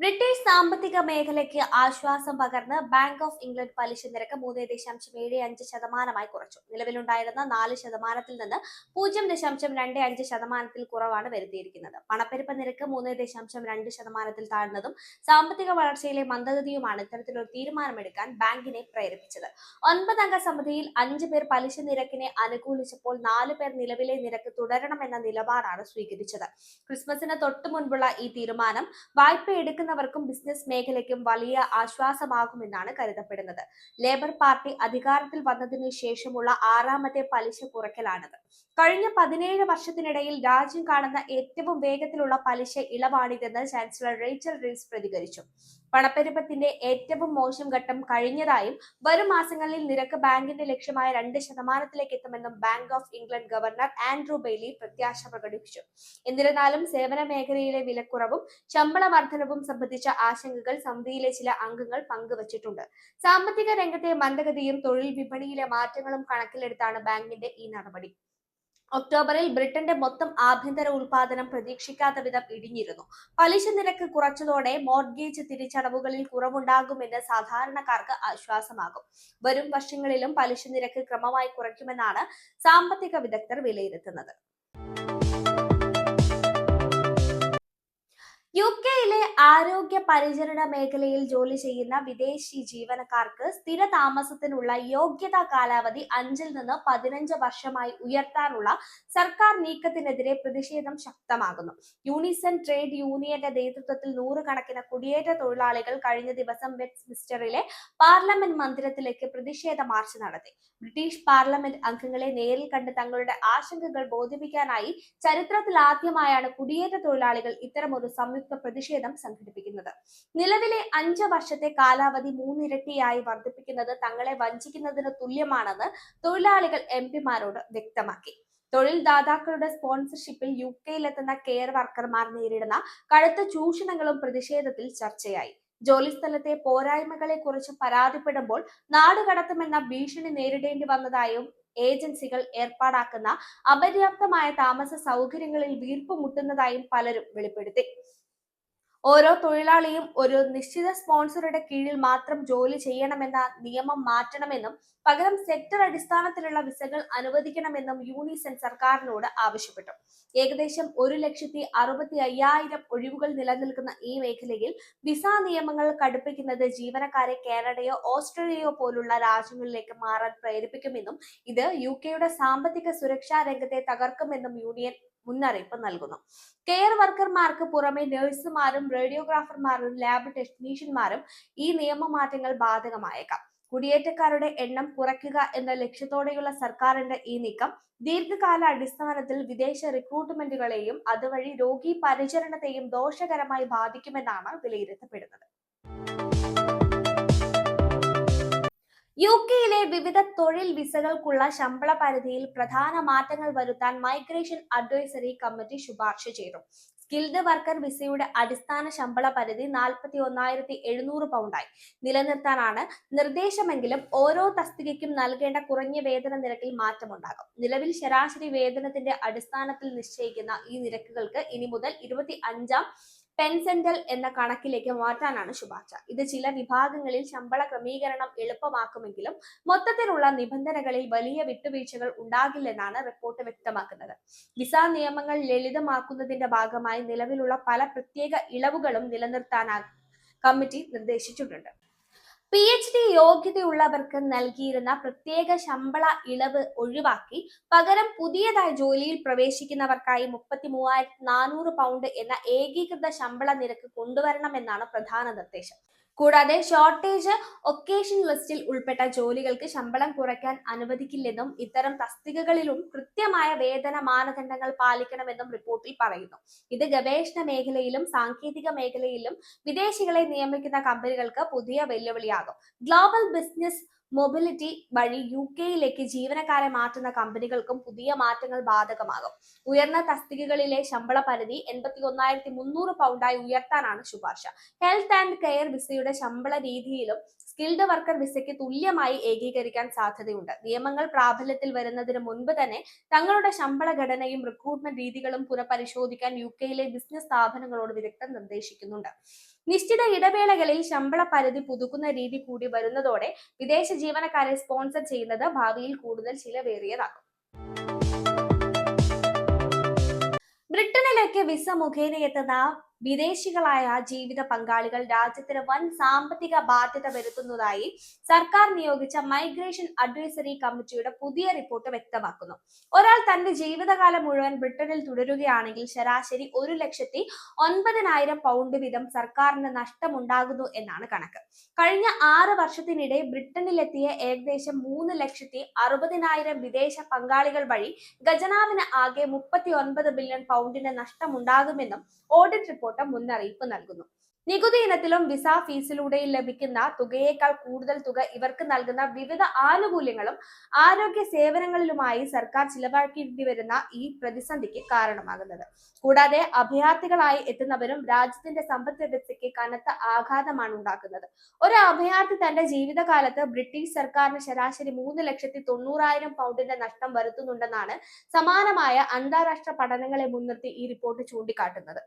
British സാമ്പത്തിക മേഖലയ്ക്ക് ആശ്വാസം പകർന്ന് ബാങ്ക് ഓഫ് ഇംഗ്ലണ്ട് പലിശ നിരക്ക് മൂന്ന് ദശാംശം ഏഴ് അഞ്ച് ശതമാനമായി കുറച്ചു. നിലവിലുണ്ടായിരുന്ന നാല് ശതമാനത്തിൽ നിന്ന് പൂജ്യം ദശാംശം രണ്ട് അഞ്ച് ശതമാനത്തിൽ കുറവാണ് വരുത്തിയിരിക്കുന്നത്. പണപ്പെരുപ്പ നിരക്ക് മൂന്ന് ദശാംശം രണ്ട് ശതമാനത്തിൽ താഴ്ന്നതും സാമ്പത്തിക വളർച്ചയിലെ മന്ദഗതിയുമാണ് ഇത്തരത്തിലൊരു തീരുമാനമെടുക്കാൻ ബാങ്കിനെ പ്രേരിപ്പിച്ചത്. ഒൻപതംഗ സമിതിയിൽ അഞ്ചു പേർ പലിശ നിരക്കിനെ അനുകൂലിച്ചപ്പോൾ നാലു പേർ നിലവിലെ നിരക്ക് തുടരണമെന്ന നിലപാടാണ് സ്വീകരിച്ചത്. ക്രിസ്മസിന് തൊട്ടു മുൻപുള്ള ഈ തീരുമാനം വായ്പ എടുക്കുന്നവർക്കും ബിസിനസ് മേഖലയ്ക്കും വലിയ ആശ്വാസമാകുമെന്നാണ് കരുതപ്പെടുന്നത്. ലേബർ പാർട്ടി അധികാരത്തിൽ വന്നതിന് ശേഷമുള്ള ആറാമത്തെ പലിശ കുറയ്ക്കലാണിത്. കഴിഞ്ഞ പതിനേഴ് വർഷത്തിനിടയിൽ രാജ്യം കാണുന്ന ഏറ്റവും വേഗത്തിലുള്ള പലിശ ഇളവാണിതെന്ന് ചാൻസലർ റേച്ചൽ റീസ് പ്രതികരിച്ചു. പണപ്പെരുപ്പത്തിന്റെ ഏറ്റവും മോശം ഘട്ടം കഴിഞ്ഞതായും വരും മാസങ്ങളിൽ നിരക്ക് ബാങ്കിന്റെ ലക്ഷ്യമായ രണ്ട് ശതമാനത്തിലേക്ക് എത്തുമെന്നും Bank of England governor Andrew Bailey പ്രത്യാശ പ്രകടിപ്പിച്ചു. എന്നിരുന്നാലും സേവന മേഖലയിലെ വിലക്കുറവും ശമ്പള വർധനവും സംബന്ധിച്ച ആശങ്കകൾ സമിതിയിലെ ചില അംഗങ്ങൾ പങ്കുവച്ചിട്ടുണ്ട്. സാമ്പത്തിക രംഗത്തെ മന്ദഗതിയും തൊഴിൽ വിപണിയിലെ മാറ്റങ്ങളും കണക്കിലെടുത്താണ് ബാങ്കിന്റെ ഈ നടപടി. ഒക്ടോബറിൽ ബ്രിട്ടന്റെ മൊത്തം ആഭ്യന്തര ഉൽപാദനം പ്രതീക്ഷിക്കാത്ത വിധം ഇടിഞ്ഞിരുന്നു. പലിശ നിരക്ക് കുറച്ചതോടെ മോർഗേജ് തിരിച്ചടവുകളിൽ കുറവുണ്ടാകുമെന്ന് സാധാരണക്കാർക്ക് ആശ്വാസമാകും. വരും വർഷങ്ങളിലും പലിശ നിരക്ക് ക്രമമായി കുറയ്ക്കുമെന്നാണ് സാമ്പത്തിക വിദഗ്ധർ വിലയിരുത്തുന്നത്. യു കെയിലെ ആരോഗ്യ പരിചരണ മേഖലയിൽ ജോലി ചെയ്യുന്ന വിദേശി ജീവനക്കാർക്ക് സ്ഥിര താമസത്തിനുള്ള യോഗ്യതാ കാലാവധി അഞ്ചിൽ നിന്ന് പതിനഞ്ച് വർഷമായി ഉയർത്താനുള്ള സർക്കാർ നീക്കത്തിനെതിരെ പ്രതിഷേധം ശക്തമാകുന്നു. യൂണിസൺ ട്രേഡ് യൂണിയന്റെ നേതൃത്വത്തിൽ നൂറുകണക്കിന് കുടിയേറ്റ തൊഴിലാളികൾ കഴിഞ്ഞ ദിവസം വെസ്റ്റ്മിസ്റ്ററിലെ പാർലമെന്റ് മന്ദിരത്തിലേക്ക് പ്രതിഷേധ മാർച്ച് നടത്തി. ബ്രിട്ടീഷ് പാർലമെന്റ് അംഗങ്ങളെ നേരിൽ കണ്ട് തങ്ങളുടെ ആശങ്കകൾ ബോധിപ്പിക്കാനായി ചരിത്രത്തിൽ ആദ്യമായാണ് കുടിയേറ്റ തൊഴിലാളികൾ ഇത്തരമൊരു സംയുക്ത പ്രതിഷേധം സംഘടിപ്പിക്കുന്നത്. നിലവിലെ അഞ്ച് വർഷത്തെ കാലാവധി മൂന്നിരട്ടിയായി വർദ്ധിപ്പിക്കുന്നത് തങ്ങളെ വഞ്ചിക്കുന്നതിന് തുല്യമാണെന്ന് തൊഴിലാളികൾ എം പിമാരോട് വ്യക്തമാക്കി. തൊഴിൽ ദാതാക്കളുടെ സ്പോൺസർഷിപ്പിൽ യു കെയിലെത്തുന്ന കെയർ വർക്കർമാർ നേരിടുന്ന കടുത്ത ചൂഷണങ്ങളും പ്രതിഷേധത്തിൽ ചർച്ചയായി. ജോലിസ്ഥലത്തെ പോരായ്മകളെ കുറിച്ച് പരാതിപ്പെടുമ്പോൾ നാടുകടത്തുമെന്ന ഭീഷണി നേരിടേണ്ടി വന്നതായും ഏജൻസികൾ ഏർപ്പാടാക്കുന്ന അപര്യാപ്തമായ താമസ സൗകര്യങ്ങളിൽ വീർപ്പുമുട്ടുന്നതായും പലരും വെളിപ്പെടുത്തി. ഓരോ തൊഴിലാളിയും ഒരു നിശ്ചിത സ്പോൺസറുടെ കീഴിൽ മാത്രം ജോലി ചെയ്യണമെന്ന നിയമം മാറ്റണമെന്നും പകരം സെക്ടർ അടിസ്ഥാനത്തിലുള്ള വിസകൾ അനുവദിക്കണമെന്നും യൂണിസെൻ സർക്കാരിനോട് ആവശ്യപ്പെട്ടു. ഏകദേശം ഒരു ലക്ഷത്തി അറുപത്തി അയ്യായിരം ഒഴിവുകൾ നിലനിൽക്കുന്ന ഈ മേഖലയിൽ വിസ നിയമങ്ങൾ കടുപ്പിക്കുന്നത് ജീവനക്കാരെ കാനഡയോ ഓസ്ട്രേലിയയോ പോലുള്ള രാജ്യങ്ങളിലേക്ക് മാറാൻ പ്രേരിപ്പിക്കുമെന്നും ഇത് യു കെയുടെ സാമ്പത്തിക സുരക്ഷാ രംഗത്തെ തകർക്കുമെന്നും യൂണിയൻ മുന്നറിയിപ്പ് നൽകുന്നു. കെയർ വർക്കർമാർക്ക് പുറമെ നഴ്സുമാരും റേഡിയോഗ്രാഫർമാരും ലാബ് ടെക്നീഷ്യന്മാരും ഈ നിയമമാറ്റങ്ങൾ ബാധകമായേക്കാം. കുടിയേറ്റക്കാരുടെ എണ്ണം കുറയ്ക്കുക എന്ന ലക്ഷ്യത്തോടെയുള്ള സർക്കാരിന്റെ ഈ നീക്കം ദീർഘകാല അടിസ്ഥാനത്തിൽ വിദേശ റിക്രൂട്ട്മെന്റുകളെയും അതുവഴി രോഗി പരിചരണത്തെയും ദോഷകരമായി ബാധിക്കുമെന്നാണ് വിലയിരുത്തപ്പെടുന്നത്. യു കെയിലെ വിവിധ തൊഴിൽ വിസകൾക്കുള്ള ശമ്പള പരിധിയിൽ പ്രധാന മാറ്റങ്ങൾ വരുത്താൻ മൈഗ്രേഷൻ അഡ്വൈസറി കമ്മിറ്റി ശുപാർശ ചെയ്തു. സ്കിൽഡ് വർക്കർ വിസയുടെ അടിസ്ഥാന ശമ്പള പരിധി നാൽപ്പത്തി ഒന്നായിരത്തി എഴുന്നൂറ് പൗണ്ടായി. നിലനിർത്താനാണ് നിർദ്ദേശമെങ്കിലും ഓരോ തസ്തികയ്ക്കും നൽകേണ്ട കുറഞ്ഞ വേതന നിരക്കിൽ മാറ്റമുണ്ടാകും. നിലവിൽ ശരാശരി വേതനത്തിന്റെ അടിസ്ഥാനത്തിൽ നിശ്ചയിക്കുന്ന ഈ നിരക്കുകൾക്ക് ഇനി മുതൽ ഇരുപത്തി അഞ്ചാം പെൻസെന്റൽ എന്ന കണക്കിലേക്ക് മാറ്റാനാണ് ശുപാർശ. ഇത് ചില വിഭാഗങ്ങളിൽ ശമ്പള ക്രമീകരണം എളുപ്പമാക്കുമെങ്കിലും മൊത്തത്തിലുള്ള നിബന്ധനകളിൽ വലിയ വിട്ടുവീഴ്ചകൾ ഉണ്ടാകില്ലെന്നാണ് റിപ്പോർട്ട് വ്യക്തമാക്കുന്നത്. വിസ നിയമങ്ങൾ ലളിതമാക്കുന്നതിന്റെ ഭാഗമായി നിലവിലുള്ള പല പ്രത്യേക ഇളവുകളും നിലനിർത്താനാ കമ്മിറ്റി നിർദ്ദേശിച്ചിട്ടുണ്ട്. പി എച്ച് ഡി യോഗ്യതയുള്ളവർക്ക് നൽകിയിരുന്ന പ്രത്യേക ശമ്പള ഇളവ് ഒഴിവാക്കി പകരം പുതിയതായി ജോലിയിൽ പ്രവേശിക്കുന്നവർക്കായി മുപ്പത്തി മൂവായിരത്തി നാനൂറ് പൗണ്ട് എന്ന ഏകീകൃത ശമ്പള നിരക്ക് കൊണ്ടുവരണമെന്നാണ് പ്രധാന നിർദ്ദേശം. കൂടാതെ ഷോർട്ടേജ് ഒക്കേഷൻ ലിസ്റ്റിൽ ഉൾപ്പെട്ട ജോലികൾക്ക് ശമ്പളം കുറയ്ക്കാൻ അനുവദിക്കില്ലെന്നും ഇത്തരം തസ്തികകളിലും കൃത്യമായ വേതന മാനദണ്ഡങ്ങൾ പാലിക്കണമെന്നും റിപ്പോർട്ടിൽ പറയുന്നു. ഇത് ഗവേഷണ മേഖലയിലും സാങ്കേതിക മേഖലയിലും വിദേശികളെ നിയമിക്കുന്ന കമ്പനികൾക്ക് പുതിയ വെല്ലുവിളിയാകും. ഗ്ലോബൽ ബിസിനസ് മൊബിലിറ്റി വഴി യു കെയിലേക്ക് ജീവനക്കാരെ മാറ്റുന്ന കമ്പനികൾക്കും പുതിയ മാറ്റങ്ങൾ ബാധകമാകും. ഉയർന്ന തസ്തികകളിലെ ശമ്പള പരിധി എൺപത്തി ഒന്നായിരത്തി മുന്നൂറ് പൗണ്ടായി ഉയർത്താനാണ് ശുപാർശ. ഹെൽത്ത് ആൻഡ് കെയർ വിസയുടെ ശമ്പള രീതിയിലും സ്കിൽഡ് വർക്കർ വിസയ്ക്ക് തുല്യമായി ഏകീകരിക്കാൻ സാധ്യതയുണ്ട്. നിയമങ്ങൾ പ്രാബല്യത്തിൽ വരുന്നതിന് മുൻപ് തന്നെ തങ്ങളുടെ ശമ്പള ഘടനയും റിക്രൂട്ട്മെന്റ് രീതികളും പുനഃപരിശോധിക്കാൻ യു കെയിലെ ബിസിനസ് സ്ഥാപനങ്ങളോട് വിദഗ്ധർ നിർദ്ദേശിക്കുന്നുണ്ട്. നിശ്ചിത ഇടവേളകളിൽ ശമ്പള പരിധി പുതുക്കുന്ന രീതി കൂടി വരുന്നതോടെ വിദേശ ജീവനക്കാരെ സ്പോൺസർ ചെയ്യുന്നത് ഭാവിയിൽ കൂടുതൽ ചിലവേറിയതാകും. ബ്രിട്ടനിലേക്ക് വിസ മുഖേന എത്തുന്ന വിദേശികളായ ജീവിത പങ്കാളികൾ രാജ്യത്തിന് വൻ സാമ്പത്തിക ബാധ്യത വരുത്തുന്നതായി സർക്കാർ നിയോഗിച്ച മൈഗ്രേഷൻ അഡ്വൈസറി കമ്മിറ്റിയുടെ പുതിയ റിപ്പോർട്ട് വ്യക്തമാക്കുന്നു. ഒരാൾ തന്റെ ജീവിതകാലം മുഴുവൻ ബ്രിട്ടനിൽ തുടരുകയാണെങ്കിൽ ശരാശരി ഒരു ലക്ഷത്തി ഒൻപതിനായിരം പൗണ്ട് വീതം സർക്കാരിന് നഷ്ടമുണ്ടാകുന്നു എന്നാണ് കണക്ക്. കഴിഞ്ഞ ആറ് വർഷത്തിനിടെ ബ്രിട്ടനിലെത്തിയ ഏകദേശം മൂന്ന് ലക്ഷത്തി അറുപതിനായിരം വിദേശ പങ്കാളികൾ വഴി ഖജനാവിന് ആകെ മുപ്പത്തി ഒൻപത് ബില്യൺ പൗണ്ടിന്റെ നഷ്ടമുണ്ടാകുമെന്നും ഓഡിറ്റ് മുന്നറിയിപ്പ് നൽകുന്നു. നികുതി ഇനത്തിലും വിസ ഫീസിലൂടെയും ലഭിക്കുന്ന തുകയേക്കാൾ കൂടുതൽ തുക ഇവർക്ക് നൽകുന്ന വിവിധ ആനുകൂല്യങ്ങളും ആരോഗ്യ സേവനങ്ങളിലുമായി സർക്കാർ ചിലവാക്കേണ്ടി വരുന്ന ഈ പ്രതിസന്ധിക്ക് കാരണമാകുന്നത്. കൂടാതെ അഭയാർത്ഥികളായി എത്തുന്നവരും രാജ്യത്തിന്റെ സമ്പദ് വ്യവസ്ഥയ്ക്ക് കനത്ത ആഘാതമാണ് ഉണ്ടാക്കുന്നത്. ഒരു അഭയാർത്ഥി തന്റെ ജീവിതകാലത്ത് ബ്രിട്ടീഷ് സർക്കാരിന് ശരാശരി മൂന്ന് ലക്ഷത്തി തൊണ്ണൂറായിരം പൗണ്ടിന്റെ നഷ്ടം വരുത്തുന്നുണ്ടെന്നാണ് സമാനമായ അന്താരാഷ്ട്ര പഠനങ്ങളെ മുൻനിർത്തി ഈ റിപ്പോർട്ട് ചൂണ്ടിക്കാട്ടുന്നത്.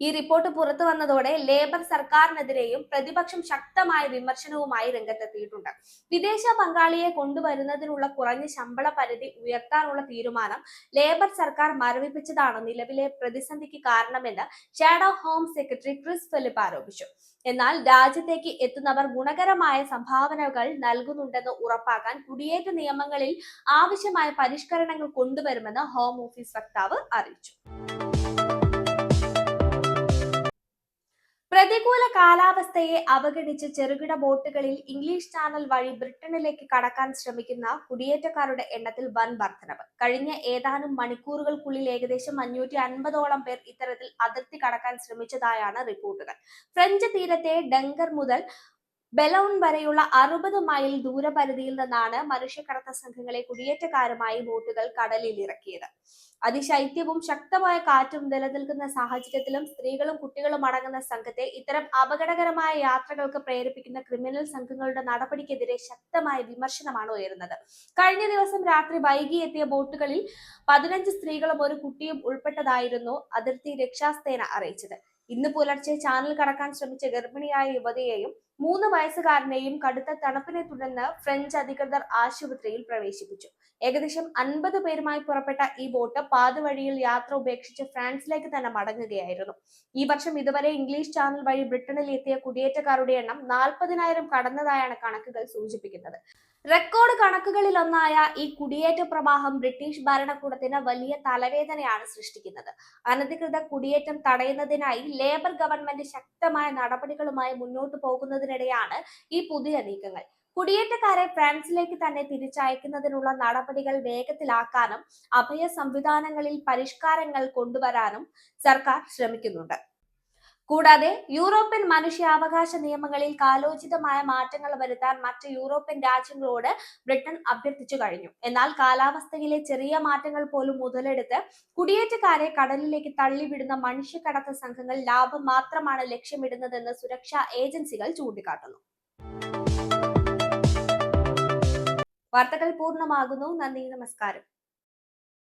ഈ റിപ്പോർട്ട് പുറത്തു വന്നതോടെ ലേബർ സർക്കാരിനെതിരെയും പ്രതിപക്ഷം ശക്തമായ വിമർശനവുമായി രംഗത്തെത്തിയിട്ടുണ്ട്. വിദേശ പങ്കാളിയെ കൊണ്ടുവരുന്നതിനുള്ള കുറഞ്ഞ ശമ്പള പരിധി ഉയർത്താനുള്ള തീരുമാനം ലേബർ സർക്കാർ മരവിപ്പിച്ചതാണ് നിലവിലെ പ്രതിസന്ധിക്ക് കാരണമെന്ന് shadow home secretary Chris Philp ആരോപിച്ചു. എന്നാൽ രാജ്യത്തേക്ക് എത്തുന്നവർ ഗുണകരമായ സംഭാവനകൾ നൽകുന്നുണ്ടെന്ന് ഉറപ്പാക്കാൻ കുടിയേറ്റ നിയമങ്ങളിൽ ആവശ്യമായ പരിഷ്കരണങ്ങൾ കൊണ്ടുവരുമെന്ന് ഹോം ഓഫീസ് വക്താവ് അറിയിച്ചു. പ്രതികൂല കാലാവസ്ഥയെ അവഗണിച്ച് ചെറുകിട ബോട്ടുകളിൽ ഇംഗ്ലീഷ് ചാനൽ വഴി ബ്രിട്ടനിലേക്ക് കടക്കാൻ ശ്രമിക്കുന്ന കുടിയേറ്റക്കാരുടെ എണ്ണത്തിൽ വൻ വർധനവ്. കഴിഞ്ഞ ഏതാനും മണിക്കൂറുകൾക്കുള്ളിൽ ഏകദേശം അഞ്ഞൂറ്റി അൻപതോളം പേർ ഇത്തരത്തിൽ അതിർത്തി കടക്കാൻ ശ്രമിച്ചതായാണ് റിപ്പോർട്ടുകൾ. ഫ്രഞ്ച് തീരത്തെ ഡങ്കർ മുതൽ ബെലൗൺ വരെയുള്ള അറുപത് മൈൽ ദൂരപരിധിയിൽ നിന്നാണ് മനുഷ്യക്കടത്ത സംഘങ്ങളെ കുടിയേറ്റക്കാരുമായി ബോട്ടുകൾ കടലിൽ ഇറക്കിയത് അതിശൈത്യവും ശക്തമായ കാറ്റും നിലനിൽക്കുന്ന സാഹചര്യത്തിലും സ്ത്രീകളും കുട്ടികളും അടങ്ങുന്ന സംഘത്തെ ഇത്തരം അപകടകരമായ യാത്രകൾക്ക് പ്രേരിപ്പിക്കുന്ന ക്രിമിനൽ സംഘങ്ങളുടെ നടപടിക്കെതിരെ ശക്തമായ വിമർശനമാണ് ഉയരുന്നത്. കഴിഞ്ഞ ദിവസം രാത്രി വൈകി എത്തിയ ബോട്ടുകളിൽ പതിനഞ്ച് സ്ത്രീകളും ഒരു കുട്ടിയും ഉൾപ്പെട്ടതായിരുന്നു അതിർത്തി രക്ഷാസേന അറിയിച്ചത്. ഇന്ന് പുലർച്ചെ ചാനൽ കടക്കാൻ ശ്രമിച്ച ഗർഭിണിയായ യുവതിയെയും മൂന്ന് വയസ്സുകാരനെയും കടുത്ത തണുപ്പിനെ തുടർന്ന് ഫ്രഞ്ച് അധികൃതർ ആശുപത്രിയിൽ പ്രവേശിപ്പിച്ചു. ഏകദേശം അൻപത് പേരുമായി പുറപ്പെട്ട ഈ ബോട്ട് പാതുവഴിയിൽ യാത്ര ഉപേക്ഷിച്ച് ഫ്രാൻസിലേക്ക് തന്നെ മടങ്ങുകയായിരുന്നു. ഈ വർഷം ഇതുവരെ ഇംഗ്ലീഷ് ചാനൽ വഴി ബ്രിട്ടനിൽ എത്തിയ കുടിയേറ്റക്കാരുടെ എണ്ണം നാൽപ്പതിനായിരം കടന്നതായാണ് കണക്കുകൾ സൂചിപ്പിക്കുന്നത്. റെക്കോർഡ് കണക്കുകളിൽ ഒന്നായ ഈ കുടിയേറ്റ പ്രവാഹം ബ്രിട്ടീഷ് ഭരണകൂടത്തിന് വലിയ തലവേദനയാണ് സൃഷ്ടിക്കുന്നത്. അനധികൃത കുടിയേറ്റം തടയുന്നതിനായി ലേബർ ഗവൺമെന്റ് ശക്തമായ നടപടികളുമായി മുന്നോട്ട് പോകുന്നതിനിടെയാണ് ഈ പുതിയ നീക്കങ്ങൾ. കുടിയേറ്റക്കാരെ ഫ്രാൻസിലേക്ക് തന്നെ തിരിച്ചയക്കുന്നതിനുള്ള നടപടികൾ വേഗത്തിലാക്കാനും അഭയ സംവിധാനങ്ങളിൽ പരിഷ്കാരങ്ങൾ കൊണ്ടുവരാനും സർക്കാർ ശ്രമിക്കുന്നുണ്ട്. കൂടാതെ യൂറോപ്യൻ മനുഷ്യാവകാശ നിയമങ്ങളിൽ കാലോചിതമായ മാറ്റങ്ങൾ വരുത്താൻ മറ്റ് യൂറോപ്യൻ രാജ്യങ്ങളോട് ബ്രിട്ടൻ അഭ്യർത്ഥിച്ചു കഴിഞ്ഞു. എന്നാൽ കാലാവസ്ഥയിലെ ചെറിയ മാറ്റങ്ങൾ പോലും മുതലെടുത്ത് കുടിയേറ്റക്കാരെ കടലിലേക്ക് തള്ളിവിടുന്ന മനുഷ്യക്കടത്ത് സംഘങ്ങൾ ലാഭം മാത്രമാണ് ലക്ഷ്യമിടുന്നതെന്ന് സുരക്ഷാ ഏജൻസികൾ ചൂണ്ടിക്കാട്ടുന്നു. വാർത്തകൾ പൂർണമാകുന്നു. നന്ദി. നമസ്കാരം.